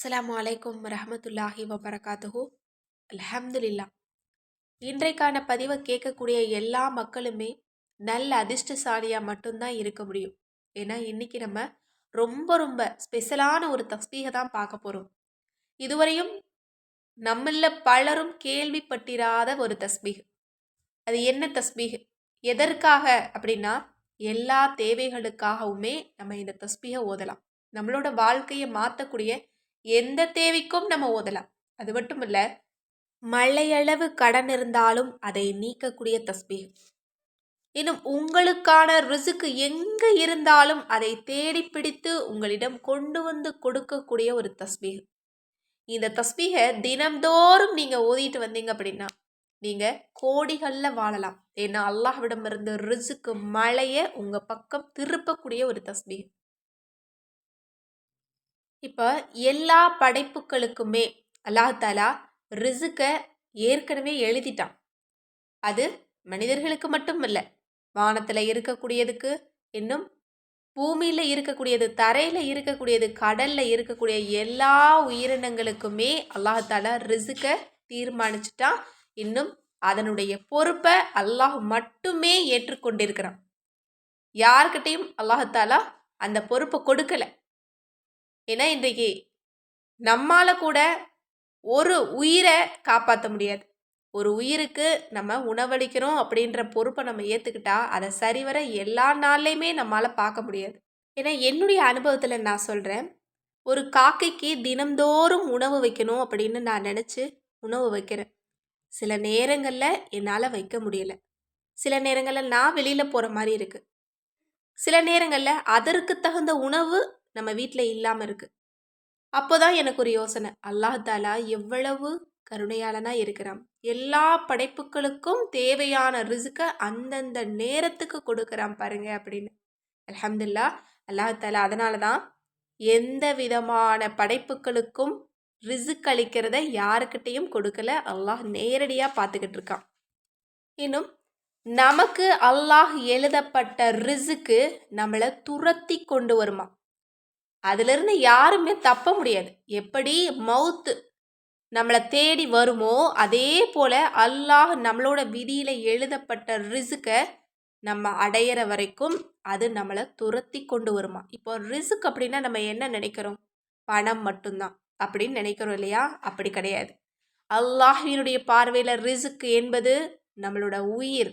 அஸ்லாம் அலைக்கும் ரஹமத்துல்லாஹி வபரகாத்துஹூ. அல்ஹம்துலில்லா. இன்றைக்கான பதிவை கேட்கக்கூடிய எல்லா மக்களுமே நல்ல அதிர்ஷ்டசாலியாக மட்டும்தான் இருக்க முடியும். ஏன்னா இன்னைக்கு நம்ம ரொம்ப ரொம்ப ஸ்பெஷலான ஒரு தஸ்பீகை தான் பார்க்க போகிறோம் இதுவரையும் நம்மள பலரும் கேள்விப்பட்டிராத ஒரு தஸ்பீக். அது என்ன தஸ்பீக்? எதற்காக அப்படின்னா எல்லா தேவைகளுக்காகவுமே நம்ம இந்த தஸ்பீகை ஓதலாம். நம்மளோட வாழ்க்கையை மாற்றக்கூடிய எந்த தேவைக்கும் நம்ம ஓதலாம். அது மட்டும் இல்லை மழையளவு கடன் இருந்தாலும் அதை நீக்கக்கூடிய தஸ்பீக் இன்னும் உங்களுக்கான ரிசுக்கு எங்கே இருந்தாலும் அதை தேடி பிடித்து உங்களிடம் கொண்டு வந்து கொடுக்கக்கூடிய ஒரு தஸ்பீக இந்த தஸ்பீகை தினம்தோறும் நீங்கள் ஓதிட்டு வந்தீங்க அப்படின்னா நீங்கள் கோடிகளில் வாழலாம். ஏன்னா அல்லாஹ்விடமிருந்து ரிசுக்கு மழையை உங்கள் பக்கம் திருப்பக்கூடிய ஒரு தஸ்பீக் இப்போ எல்லா படைப்புகளுக்குமே அல்லாஹாலா ரிசுக்கை ஏற்கனவே எழுதிட்டான். அது மனிதர்களுக்கு மட்டும் இல்லை வானத்தில் இருக்கக்கூடியதுக்கு இன்னும் பூமியில் இருக்கக்கூடியது தரையில் இருக்கக்கூடியது கடலில் இருக்கக்கூடிய எல்லா உயிரினங்களுக்குமே அல்லாஹாலா ரிசுக்கை தீர்மானிச்சுட்டான். இன்னும் அதனுடைய பொறுப்பை அல்லாஹ் மட்டுமே ஏற்றுக்கொண்டிருக்கிறான். யார்கிட்டையும் அல்லாஹாலா அந்த பொறுப்பை கொடுக்கலை. ஏன்னா இன்றைக்கு நம்மால் கூட ஒரு உயிரை காப்பாற்ற முடியாது. ஒரு உயிருக்கு நம்ம உணவளிக்கிறோம் அப்படின்ற பொறுப்பை நம்ம ஏற்றுக்கிட்டா அதை சரிவர எல்லா நாள்லையுமே நம்மளால் பார்க்க முடியாது. ஏன்னா என்னுடைய அனுபவத்தில் நான் சொல்கிறேன் ஒரு காக்கைக்கு தினம்தோறும் உணவு வைக்கணும் அப்படின்னு நான் நினச்சி உணவு வைக்கிறேன். சில நேரங்களில் என்னால் வைக்க முடியல. சில நேரங்களில் நான் வெளியில் போகிற மாதிரி இருக்குது சில நேரங்களில் அதற்கு தகுந்த உணவு நம்ம வீட்டில் இல்லாமல் இருக்குது அப்போ தான் எனக்கு ஒரு யோசனை. அல்லாஹாலா எவ்வளவு கருணையாளனாக இருக்கிறான். எல்லா படைப்புகளுக்கும் தேவையான ரிசுக்கை அந்தந்த நேரத்துக்கு கொடுக்குறான் பாருங்க அப்படின்னு. அலமதுல்லா அல்லாஹாலா அதனால தான் எந்த விதமான படைப்புகளுக்கும் ரிசுக் அளிக்கிறத யாருக்கிட்டையும் கொடுக்கல. அல்லாஹ் நேரடியாக பார்த்துக்கிட்டு இருக்கான். இன்னும் நமக்கு அல்லாஹ் எழுதப்பட்ட ரிசுக்கு நம்மளை துரத்தி கொண்டு வருமா அதிலிருந்து யாருமே தப்ப முடியாது. எப்படி மவுத்து நம்மளை தேடி வருமோ அதே போல் அல்லாஹ் நம்மளோட விதியில் எழுதப்பட்ட ரிசுக்கை நம்ம அடையிற வரைக்கும் அது நம்மளை துரத்தி கொண்டு வருமா? இப்போ ரிசுக் அப்படின்னா நம்ம என்ன நினைக்கிறோம்? பணம் மட்டும்தான் அப்படின்னு நினைக்கிறோம் இல்லையா? அப்படி கிடையாது. அல்லாஹினுடைய பார்வையில் ரிசுக்கு என்பது நம்மளோட உயிர்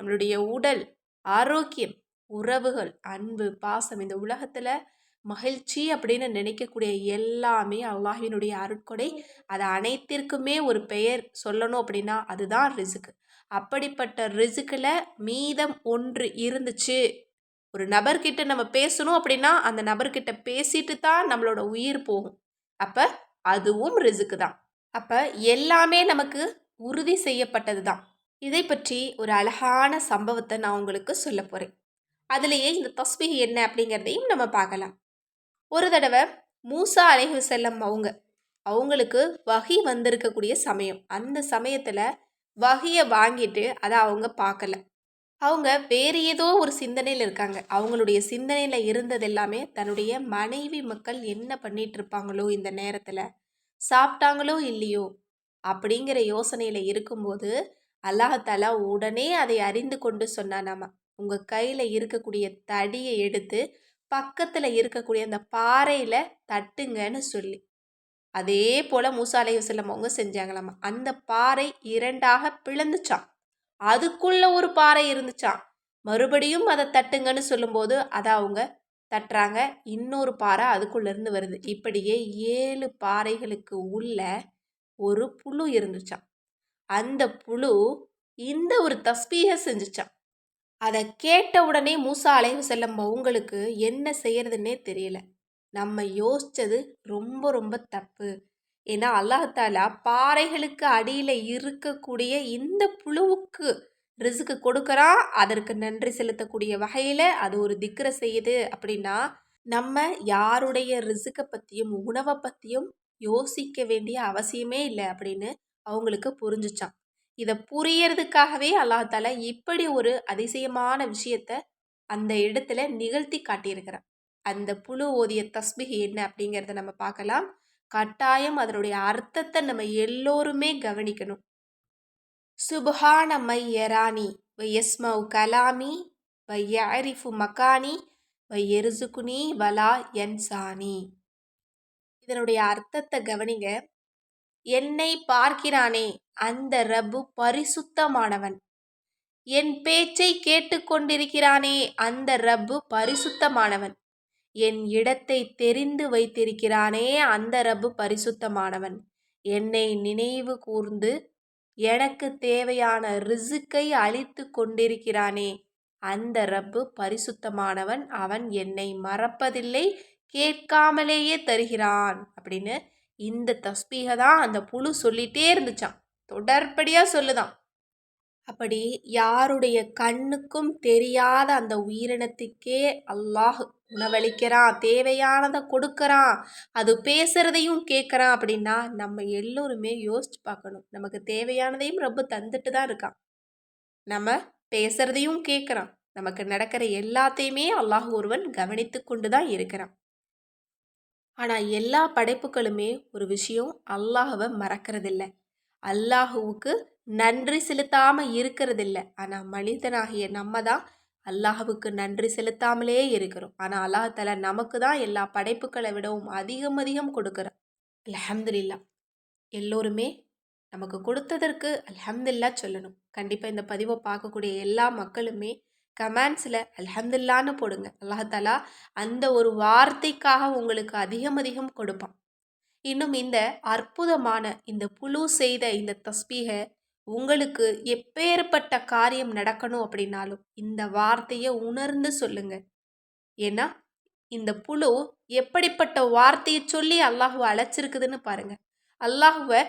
நம்மளுடைய உடல் ஆரோக்கியம் உறவுகள் அன்பு பாசம். இந்த உலகத்தில் மகிழ்ச்சி அப்படின்னு நினைக்கக்கூடிய எல்லாமே அல்லாஹினுடைய அருட்கொடை. அது அனைத்திற்குமே ஒரு பெயர் சொல்லணும் அப்படின்னா அதுதான் ரிசுக்கு அப்படிப்பட்ட ரிசுக்கில் மீதம் ஒன்று இருந்துச்சு. ஒரு நபர்கிட்ட நம்ம பேசணும் அப்படின்னா அந்த நபர்கிட்ட பேசிட்டு தான் நம்மளோட உயிர் போகும். அப்போ அதுவும் ரிசுக்கு தான். அப்போ எல்லாமே நமக்கு உறுதி செய்யப்பட்டது தான். இதை பற்றி ஒரு அழகான சம்பவத்தை நான் உங்களுக்கு சொல்ல போகிறேன் அதுலேயே இந்த தஸ்பீக் என்ன அப்படிங்கிறதையும் நம்ம பார்க்கலாம். ஒரு தடவை மூசா அலைஹு செல்லம் அவங்க அவங்களுக்கு வகி வந்திருக்கக்கூடிய சமயம். அந்த சமயத்தில் வகையை வாங்கிட்டு அதை அவங்க பார்க்கல அவங்க வேறு ஏதோ ஒரு சிந்தனையில் இருக்காங்க. அவங்களுடைய சிந்தனையில் இருந்தது எல்லாமே தன்னுடைய மனைவி மக்கள் என்ன பண்ணிட்டு இருப்பாங்களோ இந்த நேரத்தில் சாப்பிட்டாங்களோ இல்லையோ அப்படிங்கிற யோசனையில் இருக்கும்போது அல்லாஹாலா உடனே அதை அறிந்து கொண்டு சொன்னானாமா உங்கள் கையில் இருக்கக்கூடிய தடியை எடுத்து பக்கத்தில் இருக்கக்கூடிய அந்த பாறையில் தட்டுங்கன்னு சொல்லி. அதே போல் மூசாலை அலையுசல்லம் அவங்க செஞ்சாங்களாமா. அந்த பாறை இரண்டாக பிளந்துச்சான் அதுக்குள்ள ஒரு பாறை இருந்துச்சான் மறுபடியும் அதை தட்டுங்கன்னு சொல்லும்போது அதை அவங்க தட்டுறாங்க. இன்னொரு பாறை அதுக்குள்ளேருந்து வருது. இப்படியே ஏழு பாறைகளுக்கு உள்ள ஒரு புழு இருந்துச்சான் அந்த புழு இந்த ஒரு தஸ்பீக செஞ்சுச்சான் அதை கேட்ட உடனே மூசா அலைவு செல்லம் அவங்களுக்கு என்ன செய்யறதுன்னே தெரியல. நம்ம யோசிச்சது ரொம்ப ரொம்ப தப்பு. ஏன்னா அல்லாஹாலா பாறைகளுக்கு அடியில் இருக்கக்கூடிய இந்த புழுவுக்கு ரிசுக்கு கொடுக்குறான். அதற்கு நன்றி செலுத்தக்கூடிய வகையில் அது ஒரு திக்ரை செய்யுது. அப்படின்னா நம்ம யாருடைய ரிசுக்கை பற்றியும் உணவை பற்றியும் யோசிக்க வேண்டிய அவசியமே இல்லை அப்படின்னு அவங்களுக்கு புரிஞ்சுச்சான் இதை புரியறதுக்காகவே அல்லாஹால இப்படி ஒரு அதிசயமான விஷயத்த அந்த இடத்துல நிகழ்த்தி காட்டியிருக்கிறான். அந்த புழு ஓதிய தஸ்பிகை என்ன அப்படிங்கிறத நம்ம பார்க்கலாம். கட்டாயம் அதனுடைய அர்த்தத்தை நம்ம எல்லோருமே கவனிக்கணும். சுபஹான மையராணி வயஸ்மவ் கலாமி வையரிஃபு மக்கானி வையெருசுகுனி வலா என்சானி இதனுடைய அர்த்தத்தை கவனிங்க. என்னை பார்க்கிறானே அந்த ரப்பு பரிசுத்தமானவன். என் பேச்சை கேட்டுக்கொண்டிருக்கிறானே அந்த ரப்பு பரிசுத்தமானவன். என் இடத்தை தெரிந்து வைத்திருக்கிறானே அந்த ரப்பு பரிசுத்தமானவன். என்னை நினைவு கூர்ந்து எனக்கு தேவையான ரிசுக்கை அழித்து கொண்டிருக்கிறானே அந்த ரப்பு பரிசுத்தமானவன். அவன் என்னை மறப்பதில்லை கேட்காமலேயே தருகிறான் அப்படின்னு இந்த தஸ்பீகை தான் அந்த புழு சொல்லிட்டே இருந்துச்சான் தொடர்படியாக சொல்லுதான். அப்படி யாருடைய கண்ணுக்கும் தெரியாத அந்த உயிரினத்துக்கே அல்லாஹ் உணவளிக்கிறான் தேவையானதை கொடுக்கறான் அது பேசுறதையும் கேட்குறான் அப்படின்னா நம்ம எல்லோருமே யோசிச்சு பார்க்கணும். நமக்கு தேவையானதையும் ரொம்ப தந்துட்டு தான் இருக்கான். நம்ம பேசுறதையும் கேட்குறான் நமக்கு நடக்கிற எல்லாத்தையுமே அல்லாஹ் ஒருவன் கவனித்து கொண்டு தான் இருக்கிறான். ஆனால் எல்லா படைப்புகளுமே ஒரு விஷயம் அல்லாஹவை மறக்கிறதில்ல. அல்லாஹுவுக்கு நன்றி செலுத்தாமல் இருக்கிறதில்ல. ஆனால் மனிதனாகிய நம்ம தான் அல்லாஹுவுக்கு நன்றி செலுத்தாமலே இருக்கிறோம். ஆனால் அல்லாஹால நமக்கு தான் எல்லா படைப்புகளை விடவும் அதிகம் அதிகம் கொடுக்குறான். அலமதுல்லா எல்லோருமே நமக்கு கொடுத்ததற்கு அலமதுல்லா சொல்லணும். கண்டிப்பாக இந்த பதிவை பார்க்கக்கூடிய எல்லா மக்களுமே கமெண்ட்ஸில் அலமதுல்லான்னு போடுங்க. அல்லாஹாலா அந்த ஒரு வார்த்தைக்காக உங்களுக்கு அதிகம் அதிகம் கொடுப்பான். இன்னும் இந்த அற்புதமான இந்த புழு செய்த இந்த தஸ்பீகை உங்களுக்கு எப்பேற்பட்ட காரியம் நடக்கணும் அப்படின்னாலும் இந்த வார்த்தையை உணர்ந்து சொல்லுங்க. ஏன்னா இந்த புழு எப்படிப்பட்ட வார்த்தையை சொல்லி அல்லாஹுவை அழைச்சிருக்குதுன்னு பாருங்க. அல்லாஹுவை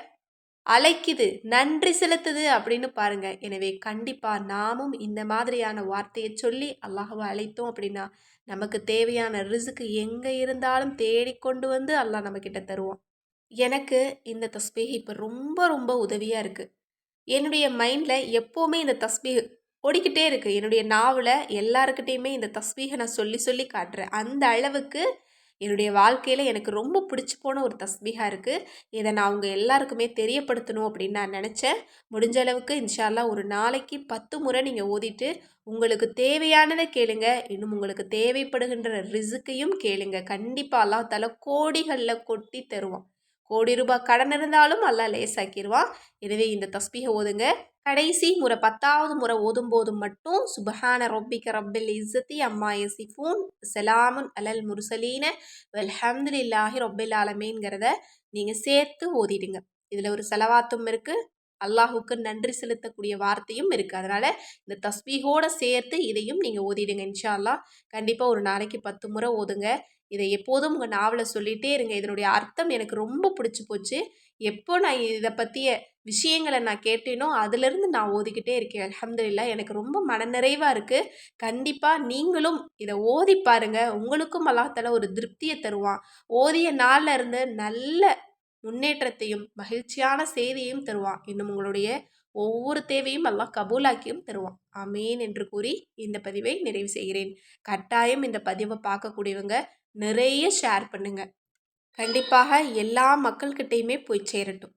அழைக்குது. நன்றி செலுத்துது அப்படின்னு பாருங்க. எனவே கண்டிப்பா நாமும் இந்த மாதிரியான வார்த்தையை சொல்லி அல்லாஹாவை அழைத்தோம் அப்படின்னா நமக்கு தேவையான ரிசுக்கு எங்கே இருந்தாலும் தேடிக்கொண்டு வந்து அல்லாஹ் நம்ம கிட்ட எனக்கு இந்த தஸ்பீஹ் இப்போ ரொம்ப ரொம்ப உதவியாக இருக்குது என்னுடைய மைண்டில் எப்போவுமே இந்த தஸ்பீஹ் ஓடிக்கிட்டே இருக்குது என்னுடைய நாவில் எல்லாருக்கிட்டேயுமே இந்த தஸ்பீகை நான் சொல்லி சொல்லி காட்டுறேன். அந்த அளவுக்கு என்னுடைய வாழ்க்கையில் எனக்கு ரொம்ப பிடிச்சி போன ஒரு தஸ்பீகா இருக்குது இதை நான் அவங்க எல்லாருக்குமே தெரியப்படுத்தணும் அப்படின்னு நான் நினச்சேன். முடிஞ்ச அளவுக்கு இன்ஷால்லா ஒரு நாளைக்கு பத்து முறை நீங்கள் ஓதிட்டு உங்களுக்கு தேவையானதை கேளுங்க. இன்னும் உங்களுக்கு தேவைப்படுகின்ற ரிசுக்கையும் கேளுங்க. கண்டிப்பாக அல்லா தலை கோடிகளில் கொட்டி தருவான். கோடி ரூபாய் கடன் இருந்தாலும் அல்லா லேசாக்கிடுவான் எனவே இந்த தஸ்பீகை ஓதுங்க. கடைசி முறை பத்தாவது முறை ஓதும்போது மட்டும் சுபஹான ரொப்பிக்க ரப்பில் இஸ்ஸத்தி அம்மா எசிஃபூன் சலாமுன் அலல் முருசலீன இல்லாஹி ரொப்பில் ஆலமேங்கிறத நீங்கள் சேர்த்து ஓதிடுங்க. இதில் ஒரு செலவாத்தும் இருக்குது அல்லாஹுக்கு நன்றி செலுத்தக்கூடிய வார்த்தையும் இருக்குது அதனால் இந்த தஸ்பீகோடு சேர்த்து இதையும் நீங்கள் ஓதிடுங்க இன்ஷா அல்லா கண்டிப்பாக ஒரு நாளைக்கு பத்து முறை ஓதுங்க. இதை எப்போதும் உங்கள் நாவலை சொல்லிகிட்டே இருங்க. இதனுடைய அர்த்தம் எனக்கு ரொம்ப பிடிச்சி போச்சு. எப்போ நான் இதை பற்றிய விஷயங்களை நான் கேட்டேனோ அதுலேருந்து நான் ஓதிக்கிட்டே இருக்கேன். அலமதுல்லா எனக்கு ரொம்ப மனநிறைவாக இருக்குது கண்டிப்பாக நீங்களும் இதை ஓதி பாருங்கள் உங்களுக்கும் அல்லாத்தால ஒரு திருப்தியை தருவான். ஓதிய நாளில் இருந்து நல்ல முன்னேற்றத்தையும் மகிழ்ச்சியான செய்தியையும் தருவான். இன்னும் உங்களுடைய ஒவ்வொரு தேவையும் எல்லாம் கபூலாக்கியும் தருவான். அமேன் என்று கூறி இந்த பதிவை நிறைவு செய்கிறேன். கட்டாயம் இந்த பதிவை பார்க்கக்கூடியவங்க நிறைய ஷேர் பண்ணுங்கள் கண்டிப்பாக எல்லா மக்கள்கிட்டையுமே போய் சேரட்டும்.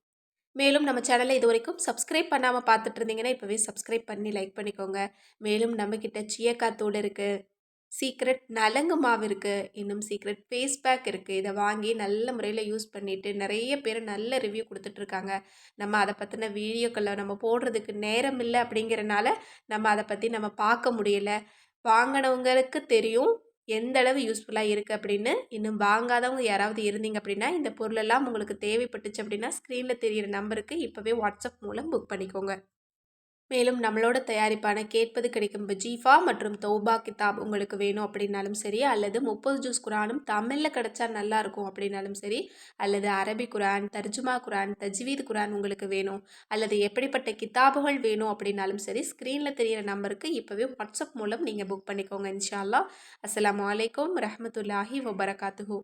மேலும் நம்ம சேனலை இது வரைக்கும் சப்ஸ்கிரைப் பண்ணாமல் பார்த்துட்டு இருந்தீங்கன்னா இப்போவே சப்ஸ்கிரைப் பண்ணி லைக் பண்ணிக்கோங்க. மேலும் நம்மக்கிட்ட சியக்காத்தோடு இருக்குது சீக்ரெட் நலங்கு மாவு இருக்குது இன்னும் சீக்ரெட் ஃபேஸ் பேக் இருக்குது இதை வாங்கி நல்ல முறையில் யூஸ் பண்ணிவிட்டு நிறைய பேர் நல்ல ரிவ்யூ கொடுத்துட்ருக்காங்க நம்ம அதை பற்றின வீடியோக்களை நம்ம போடுறதுக்கு நேரம் இல்லை அப்படிங்கிறனால நம்ம அதை பற்றி நம்ம பார்க்க முடியலை. வாங்கினவங்களுக்கு தெரியும் எந்த அளவு யூஸ்ஃபுல்லாக இருக்குது அப்படின்னு இன்னும் வாங்காதவங்க யாராவது இருந்தீங்க அப்படின்னா இந்த பொருளெல்லாம் உங்களுக்கு தேவைப்பட்டுச்சு அப்படின்னா ஸ்க்ரீனில் தெரிகிற நம்பருக்கு இப்போவே வாட்ஸ்அப் மூலம் புக் பண்ணிக்கோங்க. மேலும் நம்மளோட தயாரிப்பான கேட்பது கிடைக்கும் பஜீஃபா மற்றும் தௌபா கிதாப் உங்களுக்கு வேணும் அப்படின்னாலும் சரி அல்லது முப்பது ஜூஸ் குரானும் தமிழில் கிடச்சா நல்லாயிருக்கும் அப்படின்னாலும் சரி அல்லது அரபி குரான் தர்ஜுமா குரான் தஜ்வீத் குரான் உங்களுக்கு வேணும் அல்லது எப்படிப்பட்ட கிதாபுகள் வேணும் அப்படின்னாலும் சரி ஸ்க்ரீனில் தெரிகிற நம்பருக்கு இப்போவே வாட்ஸ்அப் மூலம் நீங்கள் புக் பண்ணிக்கோங்க இன்ஷால்லா அஸ்லாம் வலைக்கம் ரஹமத்துல்லாஹி வபரகாத்துஹூ.